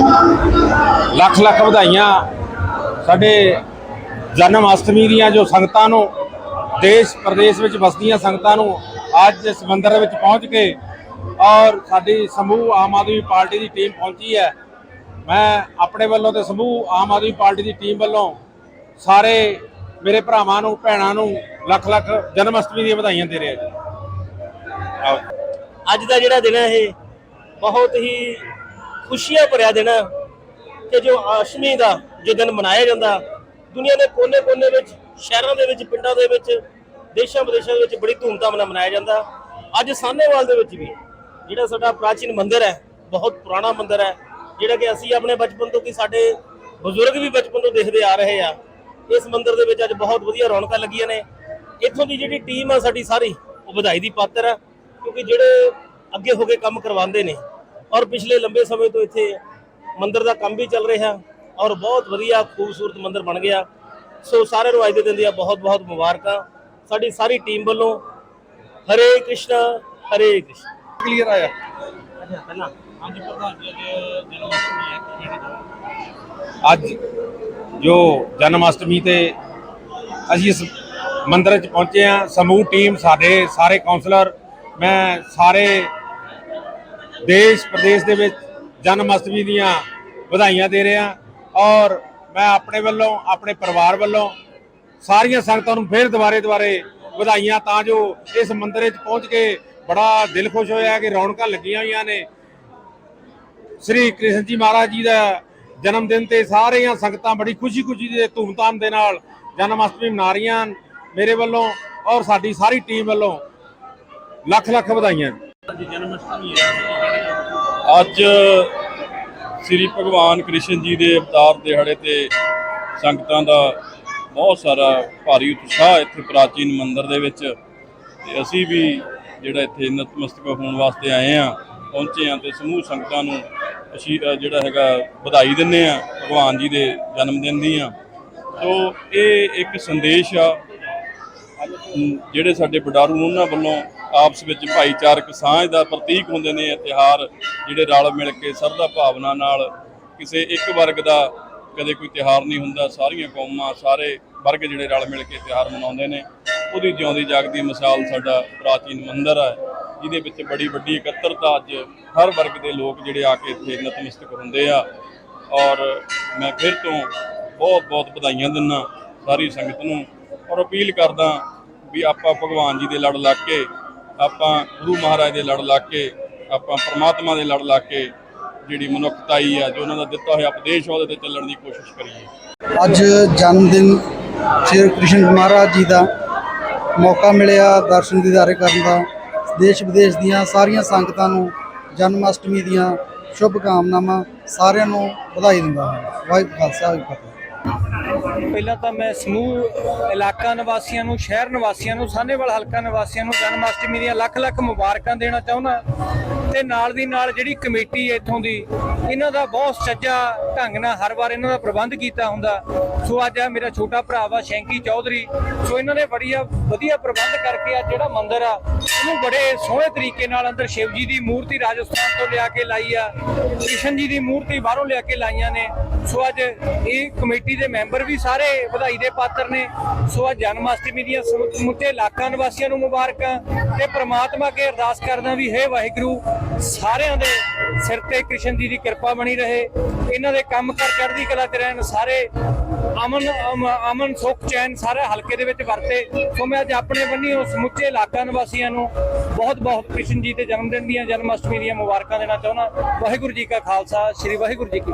ਲੱਖ ਲੱਖ ਵਧਾਈਆਂ ਸਾਡੇ ਜਨਮ ਅਸ਼ਟਮੀ ਦੀਆਂ ਜੋ ਸੰਗਤਾਂ ਨੂੰ, ਦੇਸ਼ ਪ੍ਰਦੇਸ਼ ਵਿੱਚ ਵਸਦੀਆਂ ਸੰਗਤਾਂ ਨੂੰ ਅੱਜ ਇਸ ਮੰਦਿਰ ਵਿੱਚ ਪਹੁੰਚ ਕੇ ਔਰ ਸਾਡੀ ਸਮੂਹ ਆਮ ਆਦਮੀ ਪਾਰਟੀ ਦੀ ਟੀਮ ਪਹੁੰਚੀ ਹੈ। ਮੈਂ ਆਪਣੇ ਵੱਲੋਂ ਤੇ ਸਮੂਹ ਆਮ ਆਦਮੀ ਪਾਰਟੀ ਦੀ ਟੀਮ ਵੱਲੋਂ ਸਾਰੇ ਮੇਰੇ ਭਰਾਵਾਂ ਨੂੰ, ਭੈਣਾਂ ਨੂੰ ਲੱਖ ਲੱਖ ਜਨਮ ਅਸ਼ਟਮੀ ਦੀਆਂ ਵਧਾਈਆਂ ਦੇ ਰਿਹਾ ਜੀ। ਅੱਜ ਦਾ ਜਿਹੜਾ ਦਿਨ ਹੈ ਇਹ ਬਹੁਤ ਹੀ ਖੁਸ਼ੀਆਂ ਭਰਿਆ ਦਿਨ ਹੈ ਕਿ ਜੋ ਅਸ਼ਟਮੀ ਦਾ ਜੋ ਦਿਨ ਮਨਾਇਆ ਜਾਂਦਾ, ਦੁਨੀਆ ਦੇ ਕੋਨੇ-ਕੋਨੇ ਵਿੱਚ, ਸ਼ਹਿਰਾਂ ਦੇ ਵਿੱਚ, ਪਿੰਡਾਂ ਦੇ ਵਿੱਚ, ਦੇਸ਼ਾਂ ਵਿਦੇਸ਼ਾਂ ਦੇ ਵਿੱਚ ਬੜੀ ਧੂਮਧਾਮ ਨਾਲ ਮਨਾਇਆ ਜਾਂਦਾ। ਅੱਜ ਸਾਹਨੇਵਾਲ ਦੇ ਵਿੱਚ ਵੀ ਜਿਹੜਾ ਸਾਡਾ ਪ੍ਰਾਚੀਨ ਮੰਦਿਰ ਹੈ, ਬਹੁਤ ਪੁਰਾਣਾ ਮੰਦਿਰ ਹੈ, ਜਿਹੜਾ ਕਿ ਅਸੀਂ ਆਪਣੇ ਬਚਪਨ ਤੋਂ ਕਿ ਸਾਡੇ ਬਜ਼ੁਰਗ ਵੀ ਬਚਪਨ ਤੋਂ ਦੇਖਦੇ ਆ ਰਹੇ ਆ, ਇਸ ਮੰਦਿਰ ਦੇ ਵਿੱਚ ਅੱਜ ਬਹੁਤ ਵਧੀਆ ਰੌਣਕਾਂ ਲੱਗੀਆਂ ਨੇ। ਇੱਥੋਂ ਦੀ ਜਿਹੜੀ ਟੀਮ ਆ ਸਾਡੀ ਸਾਰੀ, ਉਹ ਵਧਾਈ ਦੀ ਪਾਤਰ ਹੈ ਕਿਉਂਕਿ ਜਿਹੜੇ ਅੱਗੇ ਹੋ ਕੇ ਕੰਮ ਕਰਵਾਉਂਦੇ ਨੇ ਔਰ ਪਿਛਲੇ ਲੰਬੇ ਸਮੇਂ ਤੋਂ ਇੱਥੇ ਮੰਦਿਰ ਦਾ ਕੰਮ ਵੀ ਚੱਲ ਰਿਹਾ ਔਰ ਬਹੁਤ ਵਧੀਆ ਖੂਬਸੂਰਤ ਮੰਦਿਰ ਬਣ ਗਿਆ। ਸੋ ਸਾਰਿਆਂ ਨੂੰ ਅੱਜ ਦੇ ਦਿਨ ਦੀਆਂ ਬਹੁਤ ਬਹੁਤ ਮੁਬਾਰਕਾਂ। ਸਾਡੀ ਸਾਰੀ ਟੀਮ ਵੱਲੋਂ ਹਰੇ ਕ੍ਰਿਸ਼ਨਾ ਹਰੇ ਕ੍ਰਿਸ਼ਨਾ। ਕਲੀਅਰ ਆਇਆ। ਅੱਛਾ ਪਹਿਲਾਂ ਹਾਂਜੀ ਪ੍ਰਧਾਨ ਜੀ ਅੱਜ ਜਨਮ ਅਸ਼ਟਮੀ ਹੈ ਕੀ ਕਹਿਣਾ ਚਾਹੋਗੇ? ਅੱਜ ਜੋ ਜਨਮ ਅਸ਼ਟਮੀ ਤੇ ਅਸੀਂ ਇਸ ਮੰਦਿਰ 'ਚ ਪਹੁੰਚੇ ਆ ਸਮੂਹ ਟੀਮ ਸਾਡੇ ਸਾਰੇ ਕਾਉਂਸਲਰ ਮੈਂ ਸਾਰੇ ਦੇਸ਼ ਪ੍ਰਦੇਸ਼ ਦੇ ਵਿੱਚ ਜਨਮ ਅਸ਼ਟਮੀ ਦੀਆਂ ਵਧਾਈਆਂ ਦੇ ਰਿਹਾ ਔਰ ਮੈਂ ਆਪਣੇ ਵੱਲੋਂ, ਆਪਣੇ ਪਰਿਵਾਰ ਵੱਲੋਂ ਸਾਰੀਆਂ ਸੰਗਤਾਂ ਨੂੰ ਫਿਰ ਦੁਬਾਰੇ ਦੁਬਾਰੇ ਵਧਾਈਆਂ ਤਾਂ ਜੋ ਇਸ ਮੰਦਿਰ 'ਚ ਪਹੁੰਚ ਕੇ ਬੜਾ ਦਿਲ ਖੁਸ਼ ਹੋਇਆ ਕਿ ਰੌਣਕਾਂ ਲੱਗੀਆਂ ਹੋਈਆਂ ਨੇ ਸ੍ਰੀ ਕ੍ਰਿਸ਼ਨ ਜੀ ਮਹਾਰਾਜ ਜੀ ਦਾ ਜਨਮ ਦਿਨ ਤੇ ਸਾਰੀਆਂ ਸੰਗਤਾਂ ਬੜੀ ਖੁਸ਼ੀ-ਖੁਸ਼ੀ ਦੇ ਧੂਮਧਾਮ ਦੇ ਨਾਲ ਜਨਮ ਅਸ਼ਟਮੀ ਮਨਾ ਰਹੀਆਂ ਹਨ। ਮੇਰੇ ਵੱਲੋਂ ਔਰ ਸਾਡੀ ਸਾਰੀ ਟੀਮ ਵੱਲੋਂ ਲੱਖ ਲੱਖ ਵਧਾਈਆਂ ਅੱਜ ਸ੍ਰੀ ਭਗਵਾਨ ਕ੍ਰਿਸ਼ਨ ਜੀ ਦੇ ਅਵਤਾਰ ਦਿਹਾੜੇ ਤੇ ਸੰਗਤਾਂ ਦਾ ਬਹੁਤ ਸਾਰਾ ਭਾਰੀ ਉਤਸ਼ਾਹ ਇੱਥੇ ਪ੍ਰਾਚੀਨ ਮੰਦਿਰ ਦੇ ਵਿੱਚ। ਤੇ ਅਸੀਂ ਵੀ ਜਿਹੜਾ ਇੱਥੇ ਨਤਮਸਤਕ ਹੋਣ ਵਾਸਤੇ ਆਏ ਆ ਪਹੁੰਚੇ ਆ ਤੇ ਸਮੂਹ ਸੰਗਤਾਂ ਨੂੰ ਅਸੀਂ ਜਿਹੜਾ ਹੈਗਾ ਵਧਾਈ ਦਿੰਨੇ ਆ ਭਗਵਾਨ ਜੀ ਦੇ ਜਨਮ ਦਿਨ ਦੀਆਂ ਸੋ ਇਹ ਇੱਕ ਸੰਦੇਸ਼ ਆ ਜਿਹੜੇ ਸਾਡੇ ਬਡਾਰੂ ਨੇ ਉਹਨਾਂ ਵੱਲੋਂ ਆਪਸ ਵਿੱਚ ਭਾਈਚਾਰਕ ਸਾਂਝ ਦਾ ਪ੍ਰਤੀਕ ਹੁੰਦੇ ਨੇ ਇਹ ਤਿਉਹਾਰ, ਜਿਹੜੇ ਰਲ ਮਿਲ ਕੇ ਸਰਦਾ ਭਾਵਨਾ ਨਾਲ ਕਿਸੇ ਇੱਕ ਵਰਗ ਦਾ ਕਦੇ ਕੋਈ ਤਿਉਹਾਰ ਨਹੀਂ ਹੁੰਦਾ। ਸਾਰੀਆਂ ਕੌਮਾਂ, ਸਾਰੇ ਵਰਗ ਜਿਹੜੇ ਰਲ ਮਿਲ ਕੇ ਤਿਉਹਾਰ ਮਨਾਉਂਦੇ ਨੇ। ਉਹਦੀ ਜਿਉਂਦੀ ਜਾਗਦੀ ਮਿਸਾਲ ਸਾਡਾ ਪ੍ਰਾਚੀਨ ਮੰਦਿਰ ਹੈ, ਜਿਹਦੇ ਵਿੱਚ ਬੜੀ ਵੱਡੀ ਇਕੱਤਰਤਾ ਅੱਜ ਹਰ ਵਰਗ ਦੇ ਲੋਕ ਜਿਹੜੇ ਆ ਕੇ ਇੱਥੇ ਨਤਮਸਤਕ ਹੁੰਦੇ ਆ। ਔਰ ਮੈਂ ਫਿਰ ਤੋਂ ਬਹੁਤ ਬਹੁਤ ਵਧਾਈਆਂ ਦਿੰਦਾ ਸਾਰੀ ਸੰਗਤ ਨੂੰ ਔਰ ਅਪੀਲ ਕਰਦਾ ਵੀ ਆਪਾਂ ਭਗਵਾਨ ਜੀ ਦੇ ਲੜ ਲੱਗ ਕੇ ਆਪਾਂ ਗੁਰੂ ਮਹਾਰਾਜ ਦੇ ਲੜ ਲੱਗ ਕੇ, ਆਪਾਂ ਪ੍ਰਮਾਤਮਾ ਦੇ ਲੜ ਲੱਗ ਕੇ ਜਿਹੜੀ ਮਨੁੱਖਤਾਈ ਆ, ਜੋ ਉਹਨਾਂ ਦਾ ਦਿੱਤਾ ਹੋਇਆ ਉਪਦੇਸ਼ ਆ, ਉਹਦੇ ਤੇ ਚੱਲਣ ਦੀ ਕੋਸ਼ਿਸ਼ ਕਰੀਏ। ਅੱਜ ਜਨਮ ਦਿਨ ਸ਼੍ਰੀ ਕ੍ਰਿਸ਼ਨ ਮਹਾਰਾਜ ਜੀ ਦਾ ਮੌਕਾ ਮਿਲਿਆ ਦਰਸ਼ਨ ਦੀਦਾਰੇ ਕਰਨ ਦਾ। ਦੇਸ਼ ਵਿਦੇਸ਼ ਦੀਆਂ ਸਾਰੀਆਂ ਸੰਗਤਾਂ ਨੂੰ ਜਨਮ ਅਸ਼ਟਮੀ ਦੀਆਂ ਸ਼ੁਭ ਕਾਮਨਾਵਾਂ ਸਾਰਿਆਂ ਨੂੰ ਵਧਾਈ ਦਿੰਦਾ ਹਾਂ। ਵਾਹਿਗੁਰੂ ਖਾਲਸਾ, ਵਾਹਿਗੁਰੂ ਫਤਿਹ। ਪਹਿਲਾਂ ਤਾਂ ਮੈਂ ਸਮੂਹ, ਇਲਾਕਾ ਨਿਵਾਸੀਆਂ ਨੂੰ, ਸ਼ਹਿਰ ਨਿਵਾਸੀਆਂ ਨੂੰ ਸਾਹਨੇਵਾਲ ਹਲਕਾ ਨਿਵਾਸੀਆਂ ਨੂੰ ਜਨਮ ਅਸ਼ਟਮੀ ਦੀਆਂ ਲੱਖ ਲੱਖ ਮੁਬਾਰਕਾਂ ਦੇਣਾ ਚਾਹੁੰਦਾ। ਤੇ ਨਾਲ ਦੀ ਨਾਲ ਜਿਹੜੀ ਕਮੇਟੀ ਹੈ ਇੱਥੋਂ ਦੀ ਇਹਨਾਂ ਦਾ ਬਹੁਤ ਸੱਜਾ ਢੰਗ ਨਾਲ ਹਰ ਵਾਰ ਇਹਨਾਂ ਦਾ ਪ੍ਰਬੰਧ ਕੀਤਾ ਹੁੰਦਾ। ਸੋ ਅੱਜ ਆ ਮੇਰਾ ਛੋਟਾ ਭਰਾ ਵਾ ਸ਼ੈਂਕੀ ਚੌਧਰੀ। ਸੋ ਇਹਨਾਂ ਨੇ ਬੜੀਆ ਵਧੀਆ ਪ੍ਰਬੰਧ ਕਰਕੇ ਆ ਜਿਹੜਾ ਮੰਦਿਰ ਆ, ਉਹਨੂੰ ਬੜੇ ਸੋਹਣੇ ਤਰੀਕੇ ਨਾਲ ਅੰਦਰ ਸ਼ਿਵ ਜੀ ਦੀ ਮੂਰਤੀ ਰਾਜਸਥਾਨ ਤੋਂ ਲਿਆ ਕੇ ਲਾਈ ਆ, ਕ੍ਰਿਸ਼ਨ ਜੀ ਦੀ ਮੂਰਤੀ ਬਾਹਰੋਂ ਲਿਆ ਕੇ ਲਾਈਆਂ ਨੇ। ਸੋ ਅੱਜ ਇਹ ਕਮੇਟੀ ਦੇ ਮੈਂਬਰ ਵੀ ਸਾਰੇ ਵਧਾਈ ਦੇ ਪਾਤਰ ਨੇ। ਸੋ ਅੱਜ ਜਨਮ ਅਸ਼ਟਮੀ ਦੀਆਂ ਸਮੁੱਚੇ ਇਲਾਕਾ ਨਿਵਾਸੀਆਂ ਨੂੰ ਮੁਬਾਰਕਾਂ ਤੇ ਪ੍ਰਮਾਤਮਾ ਅੱਗੇ ਅਰਦਾਸ ਕਰਦਾ ਵੀ ਹੈ ਵਾਹਿਗੁਰੂ ਸਾਰਿਆਂ ਦੇ ਸਿਰ ਤੇ ਕ੍ਰਿਸ਼ਨ ਜੀ ਦੀ ਕਿਰਪਾ ਬਣੀ ਰਹੇ। ਇਹਨਾਂ ਦੇ ਕੰਮ ਕਰ, ਚੜ੍ਹਦੀ ਕਲਾ ਚ ਰਹਿਣ ਸਾਰੇ ਅਮਨ, ਅਮ- ਅਮਨ, ਸੁਖ, ਚੈਨ ਸਾਰੇ ਹਲਕੇ ਦੇ ਵਿੱਚ ਵਰਤੇ। ਸੋ ਮੈਂ ਅੱਜ ਆਪਣੇ ਬੰਨਿਓ ਸਮੁੱਚੇ ਇਲਾਕਾ ਨਿਵਾਸੀਆਂ ਨੂੰ ਬਹੁਤ ਬਹੁਤ ਕ੍ਰਿਸ਼ਨ ਜੀ ਦੇ ਜਨਮ ਦਿਨ ਦੀਆਂ, ਜਨਮ ਅਸ਼ਟਮੀ ਦੀਆਂ ਮੁਬਾਰਕਾਂ ਦੇਣਾ ਚਾਹੁੰਦਾ। ਵਾਹਿਗੁਰੂ ਜੀ ਕਾ ਖਾਲਸਾ, ਸ੍ਰੀ ਵਾਹਿਗੁਰੂ ਜੀ ਕੀ